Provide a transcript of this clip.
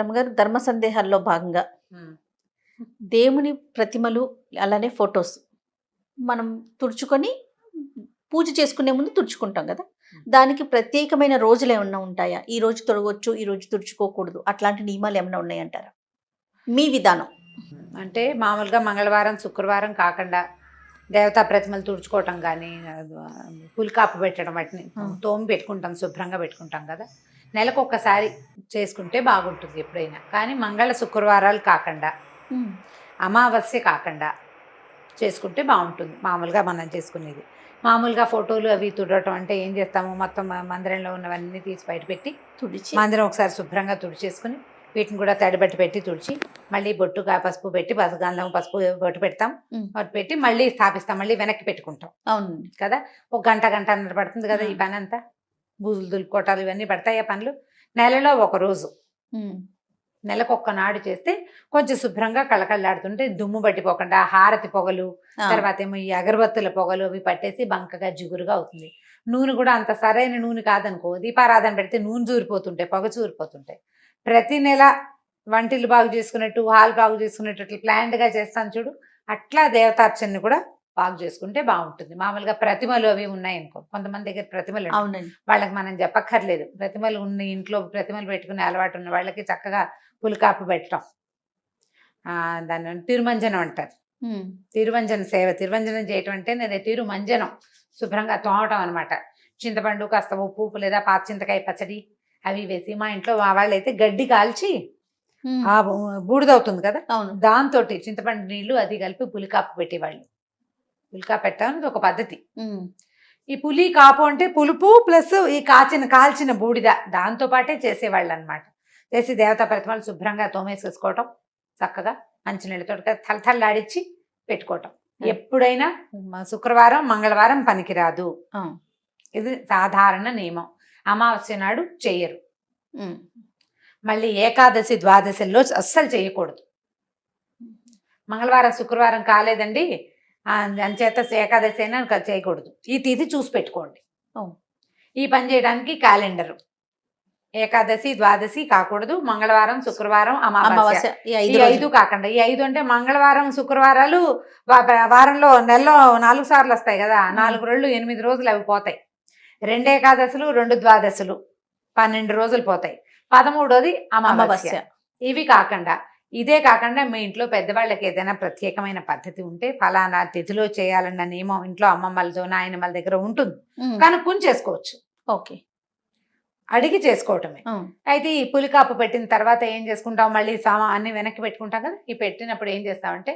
రమ్మగారు ధర్మ సందేహాల్లో భాగంగా దేవుని ప్రతిమలు అలానే ఫొటోస్ మనం తుడుచుకొని పూజ చేసుకునే ముందు తుడుచుకుంటాం కదా? దానికి ప్రత్యేకమైన రోజులు ఏమన్నా ఉంటాయా? ఈ రోజు తొడగొచ్చు ఈ రోజు తుడుచుకోకూడదు అట్లాంటి నియమాలు ఏమైనా ఉన్నాయంటారా? మీ విధానం. అంటే మామూలుగా మంగళవారం శుక్రవారం కాకుండా దేవతా ప్రతిమలు తుడుచుకోవటం కానీ పులికాపు పెట్టడం వాటిని. తోమి పెట్టుకుంటాం శుభ్రంగా పెట్టుకుంటాం కదా? నెలకు ఒక్కసారి చేసుకుంటే బాగుంటుంది ఎప్పుడైనా. కానీ మంగళ శుక్రవారాలు కాకుండా అమావాస్య కాకుండా చేసుకుంటే బాగుంటుంది. మామూలుగా మనం చేసుకునేది. మామూలుగా ఫోటోలు అవి తుడవటం అంటే ఏం చేస్తాము? మొత్తం మందిరంలో ఉన్నవన్నీ తీసి బయట పెట్టి తుడిచి మందిరం ఒకసారి శుభ్రంగా తుడిచేసుకుని వీటిని కూడా తడిబట్టి పెట్టి తుడిచి మళ్ళీ బొట్టుగా పసుపు పెట్టి గంధం పసుపు బొట్టు పెడతాం. బొట్టు పెట్టి మళ్ళీ స్థాపిస్తాం. మళ్ళీ వెనక్కి పెట్టుకుంటాం. అవునండి కదా? ఒక గంట గంట పడుతుంది కదా ఈ. పని అంతా బూజులు దులుపుకోవటాలు ఇవన్నీ పడతాయి పనులు నెలలో ఒక రోజు. నెలకు ఒక్క నాడు చేస్తే కొంచెం శుభ్రంగా కళకళలాడుతుంటే దుమ్ము పట్టిపోకుండా హారతి పొగలు తర్వాత ఏమో ఈ అగరబత్తుల పొగలు అవి పట్టేసి బంకగా జిగురుగా అవుతుంది. నూనె కూడా అంత సరైన నూనె కాదనుకో దీపారాధన పెడితే నూనె చూరిపోతుంటాయి పొగ చూరిపోతుంటాయి ప్రతి నెల వంటిల్లు బాగు చేసుకున్నట్టు హాల్ బాగు చేసుకున్నట్టు అట్లా ప్లాన్డ్గా చేస్తాను చూడు. అట్లా దేవతార్చనని కూడా బాగు చేసుకుంటే బాగుంటుంది. మామూలుగా ప్రతిమలు అవి ఉన్నాయనుకో కొంతమంది దగ్గర ప్రతిమలు. అవునండి. వాళ్ళకి మనం చెప్పక్కర్లేదు. ప్రతిమలు ఉన్న ఇంట్లో ప్రతిమలు పెట్టుకునే అలవాటు ఉన్న వాళ్ళకి చక్కగా పులికాపు పెట్టడం. ఆ, దాన్ని తిరుమంజనం అంటారు. తిరువంజన సేవ. తిరువంజనం చేయటం అంటే నేను తిరుమంజనం. శుభ్రంగా తోమటం అనమాట చింతపండు కాస్త ఉప్పు లేదా పాత చింతకాయ పచ్చడి అవి వేసి మా ఇంట్లో మా వాళ్ళు అయితే గడ్డి కాల్చి ఉమ్. ఆ బూ- బూడిద అవుతుంది కదా? అవును. దాంతో చింతపండు నీళ్ళు అది కలిపి పులికాపు పెట్టేవాళ్ళు. పులికాపు పెట్టడం ఒక పద్ధతి. ఈ పులి కాపు అంటే పులుపు ప్లస్ ఈ కాచిన కాల్చిన బూడిద దాంతో పాటే చేసేవాళ్ళు అనమాట చేసి దేవతా ప్రతిమలు శుభ్రంగా తోమేసేసుకోవటం చక్కగా మంచినీళ్ళతో తలతల్లాడిచ్చి పెట్టుకోవటం. ఎప్పుడైనా శుక్రవారం మంగళవారం పనికిరాదు. ఇది సాధారణ నియమం. అమావాస్య నాడు చెయ్యరు. ఉమ్. మళ్ళీ ఏకాదశి ద్వాదశిలో అస్సలు చేయకూడదు మంగళవారం శుక్రవారం కాలేదండి. అంచేత ఏకాదశి అయినా చేయకూడదు. ఈ తిథి చూసి పెట్టుకోండి. ఈ పని చేయడానికి క్యాలెండర్. ఏకాదశి ద్వాదశి కాకూడదు. మంగళవారం శుక్రవారం అమావాస్య. ఈ ఐదు. కాకుండా ఈ ఐదు అంటే మంగళవారం శుక్రవారాలు వారంలో నెలలో నాలుగు సార్లు వస్తాయి కదా. నాలుగు రోజులు ఎనిమిది రోజులు అవి పోతాయి. రెండు ఏకాదశులు రెండు ద్వాదశులు. పన్నెండు రోజులు పోతాయి. పదమూడోది అమావాస్య. ఇవి కాకుండా ఇదే కాకుండా మీ ఇంట్లో పెద్దవాళ్ళకి ఏదైనా ప్రత్యేకమైన పద్ధతి ఉంటే ఫలానా తిథిలో చేయాలన్న నియమం ఇంట్లో అమ్మమ్మలతో నాయనమ్మల దగ్గర ఉంటుంది. కనుక్కొని చేసుకోవచ్చు. ఓకే. అడిగి చేసుకోవటమే. అయితే ఈ పులికాపు పెట్టిన తర్వాత ఏం చేసుకుంటాం మళ్ళీ సామా అన్ని వెనక్కి పెట్టుకుంటాం కదా? ఈ పెట్టినప్పుడు ఏం చేస్తామంటే